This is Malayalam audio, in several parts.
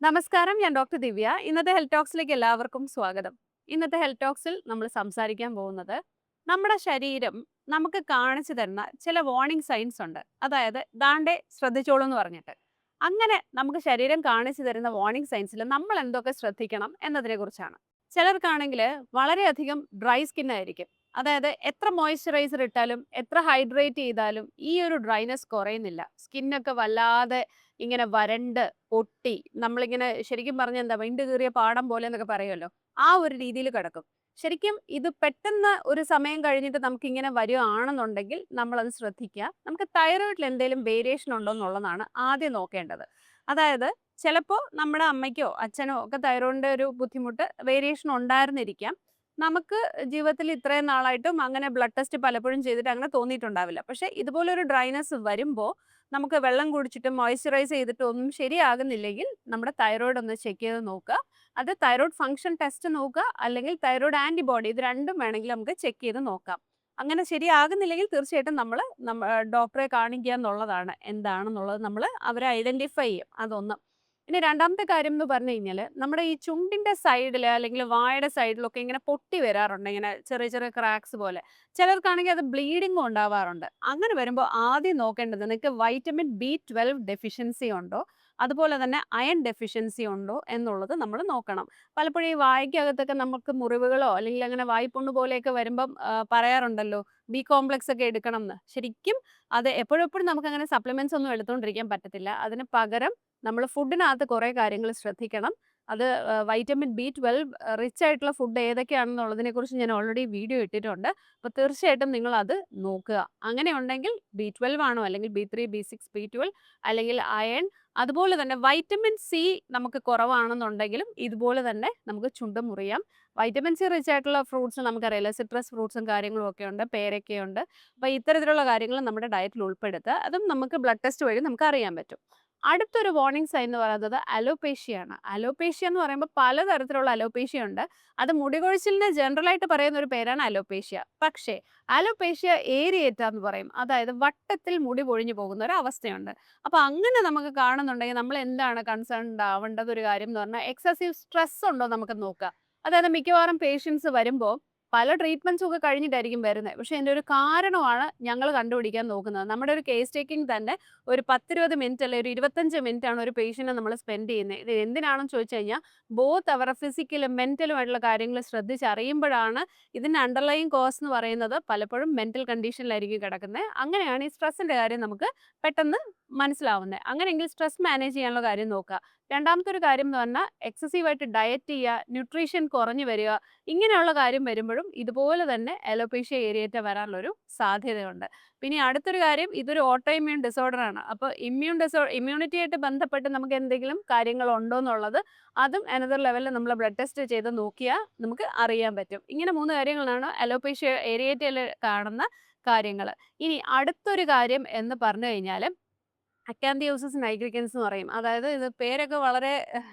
നമസ്കാരം ഞാൻ ഡോക്ടർ ദിവ്യ. ഇന്നത്തെ ഹെൽത്ത് ടോക്സിലേക്ക് എല്ലാവർക്കും സ്വാഗതം. ഇന്നത്തെ ഹെൽത്ത് ടോക്സിൽ നമ്മൾ സംസാരിക്കാൻ പോകുന്നത് നമ്മുടെ ശരീരം നമുക്ക് കാണിച്ചു തരുന്ന ചില വാർണിംഗ് സൈൻസ് ഉണ്ട്. അതായത് ദാണ്ടെ ശ്രദ്ധിച്ചോളൂ എന്ന് പറഞ്ഞിട്ട്. അങ്ങനെ നമുക്ക് ശരീരം കാണിച്ചു തരുന്ന വാർണിംഗ് സൈൻസിൽ നമ്മൾ എന്തൊക്കെ ശ്രദ്ധിക്കണം എന്നതിനെ കുറിച്ചാണ് ചിലർക്കാണെങ്കിൽ വളരെയധികം ഡ്രൈ സ്കിൻ ആയിരിക്കും. അതായത് എത്ര മോയ്സ്ചറൈസർ ഇട്ടാലും എത്ര ഹൈഡ്രേറ്റ് ചെയ്താലും ഈ ഒരു ഡ്രൈനെസ് കുറയുന്നില്ല. സ്കിന്നൊക്കെ വല്ലാതെ ഇങ്ങനെ വരണ്ട് പൊട്ടി. നമ്മളിങ്ങനെ ശരിക്കും പറഞ്ഞ എന്താ വിണ്ട് കീറിയ പാടം പോലെ എന്നൊക്കെ പറയുമല്ലോ ആ ഒരു രീതിയിൽ കിടക്കും. ശരിക്കും ഇത് പെട്ടെന്ന് ഒരു സമയം കഴിഞ്ഞിട്ട് നമുക്ക് ഇങ്ങനെ വരികയാണെന്നുണ്ടെങ്കിൽ നമ്മളത് ശ്രദ്ധിക്കുക. നമുക്ക് തൈറോയിഡിൽ എന്തെങ്കിലും വേരിയേഷൻ ഉണ്ടോ എന്നുള്ളതാണ് ആദ്യം നോക്കേണ്ടത്. അതായത് ചിലപ്പോൾ നമ്മുടെ അമ്മയ്ക്കോ അച്ഛനോ ഒക്കെ തൈറോയിഡിന്റെ ഒരു ബുദ്ധിമുട്ട് വേരിയേഷൻ ഉണ്ടായിരുന്നിരിക്കാം. നമുക്ക് ജീവിതത്തിൽ ഇത്രയും നാളായിട്ടും അങ്ങനെ ബ്ലഡ് ടെസ്റ്റ് പലപ്പോഴും ചെയ്തിട്ട് അങ്ങനെ തോന്നിയിട്ടുണ്ടാവില്ല. പക്ഷെ ഇതുപോലൊരു ഡ്രൈനസ് വരുമ്പോൾ നമുക്ക് വെള്ളം കുടിച്ചിട്ട് മോയ്സ്ചറൈസ് ചെയ്തിട്ട് ഒന്നും ശരിയാകുന്നില്ലെങ്കിൽ നമ്മുടെ തൈറോയ്ഡ് ഒന്ന് ചെക്ക് ചെയ്ത് നോക്കുക. അത് തൈറോയ്ഡ് ഫംഗ്ഷൻ ടെസ്റ്റ് നോക്കുക അല്ലെങ്കിൽ തൈറോയ്ഡ് ആന്റിബോഡി ഇത് രണ്ടും വേണമെങ്കിൽ നമുക്ക് ചെക്ക് ചെയ്ത് നോക്കാം. അങ്ങനെ ശരിയാകുന്നില്ലെങ്കിൽ തീർച്ചയായിട്ടും നമ്മൾ നമ്മ ഡോക്ടറെ കാണിക്കുക എന്നുള്ളതാണ്. എന്താണെന്നുള്ളത് നമ്മൾ അവരെ ഐഡന്റിഫൈ ചെയ്യും. അതൊന്ന്. ഇനി രണ്ടാമത്തെ കാര്യം എന്ന് പറഞ്ഞു കഴിഞ്ഞാൽ നമ്മുടെ ഈ ചുണ്ടിന്റെ സൈഡിൽ അല്ലെങ്കിൽ വായുടെ സൈഡിലൊക്കെ ഇങ്ങനെ പൊട്ടി വരാറുണ്ട്. ഇങ്ങനെ ചെറിയ ചെറിയ ക്രാക്സ് പോലെ. ചിലർക്കാണെങ്കിൽ അത് ബ്ലീഡിങ്ങും ഉണ്ടാവാറുണ്ട്. അങ്ങനെ വരുമ്പോൾ ആദ്യം നോക്കേണ്ടത് നിങ്ങൾക്ക് വൈറ്റമിൻ ബി ട്വൽവ് ഡെഫിഷ്യൻസി ഉണ്ടോ? അതുപോലെ തന്നെ അയൺ ഡെഫിഷ്യൻസി ഉണ്ടോ എന്നുള്ളത് നമ്മൾ നോക്കണം. പലപ്പോഴും ഈ വായ്ക്കകത്തൊക്കെ നമുക്ക് മുറിവുകളോ അല്ലെങ്കിൽ അങ്ങനെ വായ്പുണ്ണ് പോലെയൊക്കെ വരുമ്പം പറയാറുണ്ടല്ലോ ബി കോംപ്ലക്സ് ഒക്കെ എടുക്കണം എന്ന് ശരിക്കും അത് എപ്പോഴെപ്പോഴും നമുക്ക് അങ്ങനെ സപ്ലിമെന്റ്സ് ഒന്നും എടുത്തുകൊണ്ടിരിക്കാൻ പറ്റത്തില്ല. അതിന് പകരം നമ്മൾ ഫുഡിനകത്ത് കുറേ കാര്യങ്ങൾ ശ്രദ്ധിക്കണം. അത് വൈറ്റമിൻ ബി ട്വൽവ് റിച്ച് ആയിട്ടുള്ള ഫുഡ് ഏതൊക്കെയാണെന്നുള്ളതിനെ കുറിച്ച് ഞാൻ ഓൾറെഡി വീഡിയോ ഇട്ടിട്ടുണ്ട്. അപ്പോൾ തീർച്ചയായിട്ടും നിങ്ങൾ അത് നോക്കുക. അങ്ങനെ ഉണ്ടെങ്കിൽ ബി ട്വൽവ് ആണോ അല്ലെങ്കിൽ B three B six B twelve അല്ലെങ്കിൽ അയൺ അതുപോലെ തന്നെ വൈറ്റമിൻ സി നമുക്ക് കുറവാണെന്നുണ്ടെങ്കിലും ഇതുപോലെ തന്നെ നമുക്ക് ചുണ്ട് മുറിയാം. വൈറ്റമിൻ സി റിച്ച് ആയിട്ടുള്ള ഫ്രൂട്ട്സ് നമുക്കറിയാലോ സിട്രസ് ഫ്രൂട്ട്സും കാര്യങ്ങളും ഒക്കെ ഉണ്ട് പേരൊക്കെയുണ്ട് അപ്പോൾ ഇത്തരത്തിലുള്ള കാര്യങ്ങൾ നമ്മുടെ ഡയറ്റിൽ ഉൾപ്പെടുത്തുക. അതും നമുക്ക് ബ്ലഡ് ടെസ്റ്റ് വഴി നമുക്ക് അറിയാൻ പറ്റും. അടുത്തൊരു വാർണിംഗ് സൈൻ എന്ന് പറയുന്നത് അലോപേഷ്യയാണ് അലോപേഷ്യ എന്ന് പറയുമ്പോൾ പലതരത്തിലുള്ള അലോപേഷ്യ ഉണ്ട്. അത് മുടികൊഴിച്ചിലിന് ജനറൽ ആയിട്ട് പറയുന്ന ഒരു പേരാണ് അലോപേഷ്യ പക്ഷേ അലോപേഷ്യ ഏരിയേറ്റ എന്ന് പറയും. അതായത് വട്ടത്തിൽ മുടി പൊഴിഞ്ഞു പോകുന്ന ഒരു അവസ്ഥയുണ്ട്. അപ്പൊ അങ്ങനെ നമുക്ക് കാണുന്നുണ്ടെങ്കിൽ നമ്മൾ എന്താണ് കൺസേൺ ആവേണ്ടത് ഒരു കാര്യം എന്ന് പറഞ്ഞാൽ എക്സസീവ് സ്ട്രെസ് ഉണ്ടോ നമുക്ക് നോക്കുക. അതായത് മിക്കവാറും പേഷ്യൻസ് വരുമ്പോൾ പല ട്രീറ്റ്മെന്റ്സും ഒക്കെ കഴിഞ്ഞിട്ടായിരിക്കും വരുന്നത് പക്ഷെ എന്റെ ഒരു കാരണമാണ് ഞങ്ങൾ കണ്ടുപിടിക്കാൻ നോക്കുന്നത്. നമ്മുടെ ഒരു കേസ് ടേക്കിംഗ് തന്നെ ഒരു പത്തിരുപത് മിനിറ്റ് അല്ലെങ്കിൽ ഒരു ഇരുപത്തഞ്ച് മിനിറ്റ് ആണ് ഒരു പേഷ്യനെ നമ്മൾ സ്പെൻഡ് ചെയ്യുന്നത് ഇത് എന്തിനാണെന്ന് ചോദിച്ചു കഴിഞ്ഞാൽ ബോത്ത് അവരുടെ ഫിസിക്കലും മെന്റലും ആയിട്ടുള്ള കാര്യങ്ങൾ ശ്രദ്ധിച്ചറിയുമ്പോഴാണ് ഇതിന്റെ അണ്ടർലൈൻ കോസ് എന്ന് പറയുന്നത് പലപ്പോഴും മെന്റൽ കണ്ടീഷനിലായിരിക്കും കിടക്കുന്നത് അങ്ങനെയാണ് ഈ സ്ട്രെസ്സിന്റെ കാര്യം നമുക്ക് പെട്ടെന്ന് മനസ്സിലാവുന്നത് അങ്ങനെയെങ്കിൽ സ്ട്രെസ് മാനേജ് ചെയ്യാനുള്ള കാര്യം നോക്കുക. രണ്ടാമത്തെ ഒരു കാര്യം എന്ന് പറഞ്ഞാൽ എക്സസീവായിട്ട് ഡയറ്റ് ചെയ്യുക ന്യൂട്രീഷൻ കുറഞ്ഞു വരിക ഇങ്ങനെയുള്ള കാര്യം വരുമ്പോഴും ഇതുപോലെ തന്നെ അലോപേഷ്യ ഏരിയേറ്റ വരാനുള്ളൊരു സാധ്യതയുണ്ട്. പിന്നെ അടുത്തൊരു കാര്യം ഇതൊരു ഓട്ടോ ഇമ്മ്യൂൺ ഡിസോർഡർ ആണ്. അപ്പോൾ ഇമ്മ്യൂൺ ഡിസോ ഇമ്മ്യൂണിറ്റി ആയിട്ട് ബന്ധപ്പെട്ട് നമുക്ക് എന്തെങ്കിലും കാര്യങ്ങൾ ഉണ്ടോ എന്നുള്ളത് അതും അനദർ ലെവലിൽ നമ്മൾ ബ്ലഡ് ടെസ്റ്റ് ചെയ്ത് നോക്കിയാൽ നമുക്ക് അറിയാൻ പറ്റും. ഇങ്ങനെ മൂന്ന് കാര്യങ്ങളാണ് അലോപേഷ്യ ഏരിയേറ്റയിൽ കാണുന്ന കാര്യങ്ങൾ ഇനി അടുത്തൊരു കാര്യം എന്ന് പറഞ്ഞു കഴിഞ്ഞാൽ അക്കാന്തിയോസിസ് നൈഗ്രിക്കൻസ് എന്ന് പറയും. അതായത് ഇത് പേരൊക്കെ വളരെ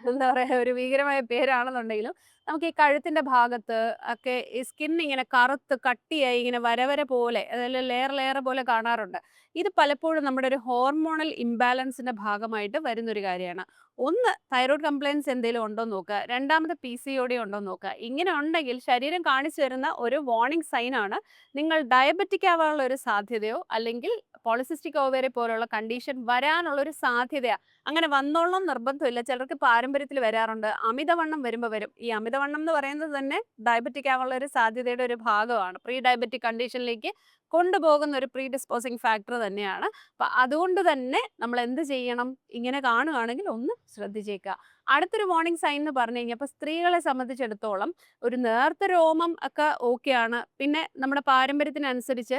എന്താ പറയുക ഒരു ഭീകരമായ പേരാണെന്നുണ്ടെങ്കിലും നമുക്ക് ഈ കഴുത്തിന്റെ ഭാഗത്ത് ഒക്കെ ഈ സ്കിൻ ഇങ്ങനെ കറുത്ത് കട്ടിയായി ഇങ്ങനെ വരവര പോലെ അതായത് ലെയർ ലെയർ പോലെ കാണാറുണ്ട്. ഇത് പലപ്പോഴും നമ്മുടെ ഒരു ഹോർമോണൽ ഇംബാലൻസിന്റെ ഭാഗമായിട്ട് വരുന്നൊരു കാര്യമാണ്. ഒന്ന് തൈറോയ്ഡ് കംപ്ലയിൻസ് എന്തെങ്കിലും ഉണ്ടോ നോക്കുക. രണ്ടാമത് പി സി ഒ ഡി ഉണ്ടോ നോക്കുക. ഇങ്ങനെ ഉണ്ടെങ്കിൽ ശരീരം കാണിച്ചു തരുന്ന ഒരു വാർണിംഗ് സൈനാണ് നിങ്ങൾ ഡയബറ്റിക് ആവാനുള്ള ഒരു സാധ്യതയോ അല്ലെങ്കിൽ പോളിസിസ്റ്റിക് ഓവേറി പോലുള്ള കണ്ടീഷൻ വരാനുള്ള ഒരു സാധ്യതയാ. അങ്ങനെ വന്നോളണം നിർബന്ധമില്ല. ചിലർക്ക് പാരമ്പര്യത്തിൽ വരാറുണ്ട്. അമിതവണ്ണം വരുമ്പോൾ വരും. ഈ അമിതവണ്ണം എന്ന് പറയുന്നത് തന്നെ ഡയബറ്റിക് ആവാനുള്ള ഒരു സാധ്യതയുടെ ഒരു ഭാഗമാണ്. പ്രീ ഡയബറ്റിക് കണ്ടീഷനിലേക്ക് കൊണ്ടുപോകുന്ന ഒരു പ്രീ ഡിസ്പോസിങ് ഫാക്ടർ തന്നെയാണ്. അപ്പൊ അതുകൊണ്ട് തന്നെ നമ്മൾ എന്ത് ചെയ്യണം? ഇങ്ങനെ കാണുകയാണെങ്കിൽ ഒന്ന് ശ്രദ്ധിച്ചേക്കുക. അടുത്തൊരു വാർണിംഗ് സൈൻ എന്ന് പറഞ്ഞു കഴിഞ്ഞാൽ ഇപ്പൊ സ്ത്രീകളെ സംബന്ധിച്ചിടത്തോളം ഒരു നേർത്ത രോമം ഒക്കെ ഓക്കെയാണ് പിന്നെ നമ്മുടെ പാരമ്പര്യത്തിനനുസരിച്ച്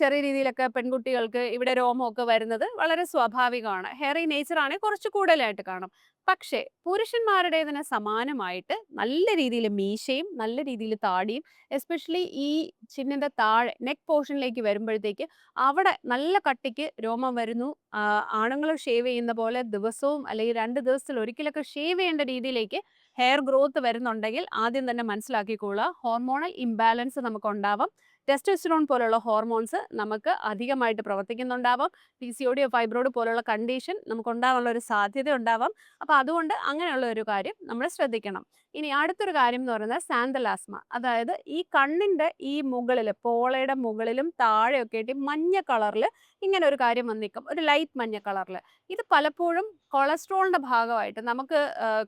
ചെറിയ രീതിയിലൊക്കെ പെൺകുട്ടികൾക്ക് ഇവിടെ രോമമൊക്കെ വരുന്നത് വളരെ സ്വാഭാവികമാണ്. ഹെയറി നേച്ചർ ആണെങ്കിൽ കുറച്ച് കൂടുതലായിട്ട് കാണും. പക്ഷേ പുരുഷന്മാരുടേതിന് സമാനമായിട്ട് നല്ല രീതിയിൽ മീശയും നല്ല രീതിയിൽ താടിയും എസ്പെഷ്യലി ഈ ചിന്നിന്റെ താഴെ നെക്ക് പോർഷനിലേക്ക് വരുമ്പോഴത്തേക്ക് അവിടെ നല്ല കട്ടിക്ക് രോമം വരുന്നു. ആണുങ്ങൾ ഷേവ് ചെയ്യുന്ന പോലെ ദിവസവും അല്ലെങ്കിൽ രണ്ട് ദിവസത്തിൽ ഒരിക്കലൊക്കെ ഷേവ് ചെയ്യേണ്ട രീതിയിലേക്ക് ഹെയർ ഗ്രോത്ത് വരുന്നുണ്ടെങ്കിൽ ആദ്യം തന്നെ മനസ്സിലാക്കിക്കൊള്ളുക ഹോർമോണൽ ഇംബാലൻസ് നമുക്ക് ഉണ്ടാവാം ടെസ്റ്റോസ്റ്റിറോൺ പോലുള്ള ഹോർമോൺസ് നമുക്ക് അധികമായിട്ട് പ്രവർത്തിക്കുന്നുണ്ടാവാം. പി സി ഒഡിയോ ഫൈബ്രോഡ് പോലുള്ള കണ്ടീഷൻ നമുക്ക് ഉണ്ടാവാനുള്ള ഒരു സാധ്യത ഉണ്ടാവാം അപ്പോൾ അതുകൊണ്ട് അങ്ങനെയുള്ള ഒരു കാര്യം നമ്മൾ ശ്രദ്ധിക്കണം. ഇനി അടുത്തൊരു കാര്യം എന്ന് പറയുന്നത് സാന്തലാസ്മ. അതായത് ഈ കണ്ണിന്റെ ഈ മുകളിൽ പോളയുടെ മുകളിലും താഴെയൊക്കെ ആയിട്ട് മഞ്ഞ കളറിൽ ഇങ്ങനെ ഒരു കാര്യം വന്നിക്കും ഒരു ലൈറ്റ് മഞ്ഞ കളറിൽ ഇത് പലപ്പോഴും കൊളസ്ട്രോളിന്റെ ഭാഗമായിട്ട് നമുക്ക്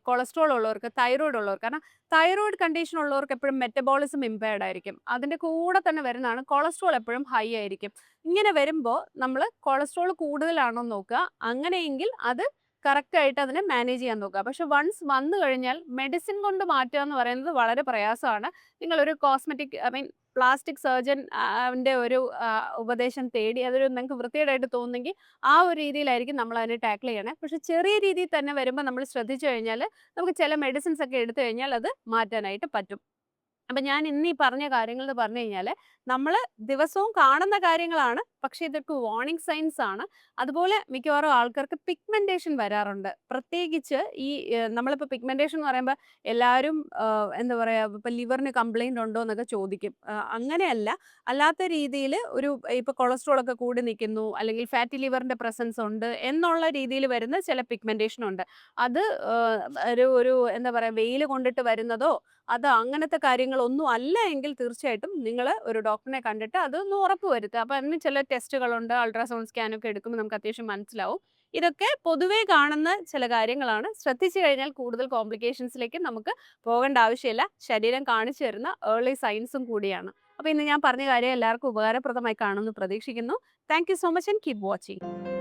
കൊളസ്ട്രോൾ ഉള്ളവർക്ക് തൈറോയിഡ് ഉള്ളവർക്ക് കാരണം തൈറോയിഡ് കണ്ടീഷൻ ഉള്ളവർക്ക് എപ്പോഴും മെറ്റബോളിസം ഇമ്പയർഡ് ആയിരിക്കും. അതിന്റെ കൂടെ തന്നെ വരുന്നതാണ് കൊളസ്ട്രോൾ എപ്പോഴും ഹൈ ആയിരിക്കും. ഇങ്ങനെ വരുമ്പോൾ നമ്മൾ കൊളസ്ട്രോൾ കൂടുതലാണോ നോക്കുക. അങ്ങനെയെങ്കിൽ അത് കറക്റ്റ് ആയിട്ട് അതിനെ മാനേജ് ചെയ്യാൻ നോക്കുക. പക്ഷെ വൺസ് വന്നു കഴിഞ്ഞാൽ മെഡിസിൻ കൊണ്ട് മാറ്റുക എന്ന് പറയുന്നത് വളരെ പ്രയാസമാണ്. നിങ്ങളൊരു cosmetic I mean plastic surgeon ന്റെ ഒരു ഉപദേശം തേടി അതൊരു നിങ്ങൾക്ക് വൃത്തികേടായിട്ട് തോന്നുന്നെങ്കിൽ ആ ഒരു രീതിയിലായിരിക്കും നമ്മൾ അതിനെ ടാക്കിൾ ചെയ്യണേ. പക്ഷെ ചെറിയ രീതിയിൽ തന്നെ വരുമ്പോൾ നമ്മൾ ശ്രദ്ധിച്ചു കഴിഞ്ഞാൽ നമുക്ക് ചില മെഡിസിൻസ് ഒക്കെ എടുത്തു കഴിഞ്ഞാൽ അത് മാറ്റാനായിട്ട് പറ്റും. അപ്പം ഞാൻ ഇന്ന് ഈ പറഞ്ഞ കാര്യങ്ങൾ എന്ന് പറഞ്ഞു കഴിഞ്ഞാൽ നമ്മൾ ദിവസവും കാണുന്ന കാര്യങ്ങളാണ് പക്ഷേ ഇതൊക്കെ വാർണിംഗ് സൈൻസ് ആണ്. അതുപോലെ മിക്കവാറും ആൾക്കാർക്ക് പിഗ്മെന്റേഷൻ വരാറുണ്ട്. പ്രത്യേകിച്ച് ഈ ഏഹ്, നമ്മളിപ്പോൾ പിഗ്മെന്റേഷൻ എന്ന് പറയുമ്പോൾ എല്ലാവരും എന്താ പറയുക ഇപ്പം ലിവറിന് കംപ്ലൈന്റ് ഉണ്ടോ എന്നൊക്കെ ചോദിക്കും. അങ്ങനെയല്ല. അല്ലാത്ത രീതിയിൽ ഒരു ഇപ്പോൾ കൊളസ്ട്രോൾ ഒക്കെ കൂടി നിൽക്കുന്നു അല്ലെങ്കിൽ ഫാറ്റി ലിവറിന്റെ പ്രസൻസ് ഉണ്ട് എന്നുള്ള രീതിയിൽ വരുന്ന ചില പിഗ്മെന്റേഷൻ ഉണ്ട്. അത് ഒരു ഒരു എന്താ പറയുക വെയിൽ കൊണ്ടിട്ട് വരുന്നതോ അത് അങ്ങനത്തെ കാര്യങ്ങളൊന്നും അല്ല എങ്കിൽ തീർച്ചയായിട്ടും നിങ്ങൾ ഒരു ഡോക്ടറിനെ കണ്ടിട്ട് അതൊന്ന് ഉറപ്പ് വരുത്തുക. അപ്പം അതിന് ചില ടെസ്റ്റുകളുണ്ട് അൾട്രാസൗണ്ട് സ്കാനൊക്കെ എടുക്കുമ്പോൾ നമുക്ക് അത്യാവശ്യം മനസ്സിലാവും. ഇതൊക്കെ പൊതുവേ കാണുന്ന ചില കാര്യങ്ങളാണ്. ശ്രദ്ധിച്ചു കഴിഞ്ഞാൽ കൂടുതൽ കോംപ്ലിക്കേഷൻസിലേക്ക് നമുക്ക് പോകേണ്ട ആവശ്യമില്ല. ശരീരം കാണിച്ചു തരുന്ന ഏർലി സയൻസും കൂടിയാണ്. അപ്പോൾ ഇന്ന് ഞാൻ പറഞ്ഞ കാര്യം എല്ലാവർക്കും ഉപകാരപ്രദമായി കാണുമെന്ന് പ്രതീക്ഷിക്കുന്നു. Thank so much and keep watching.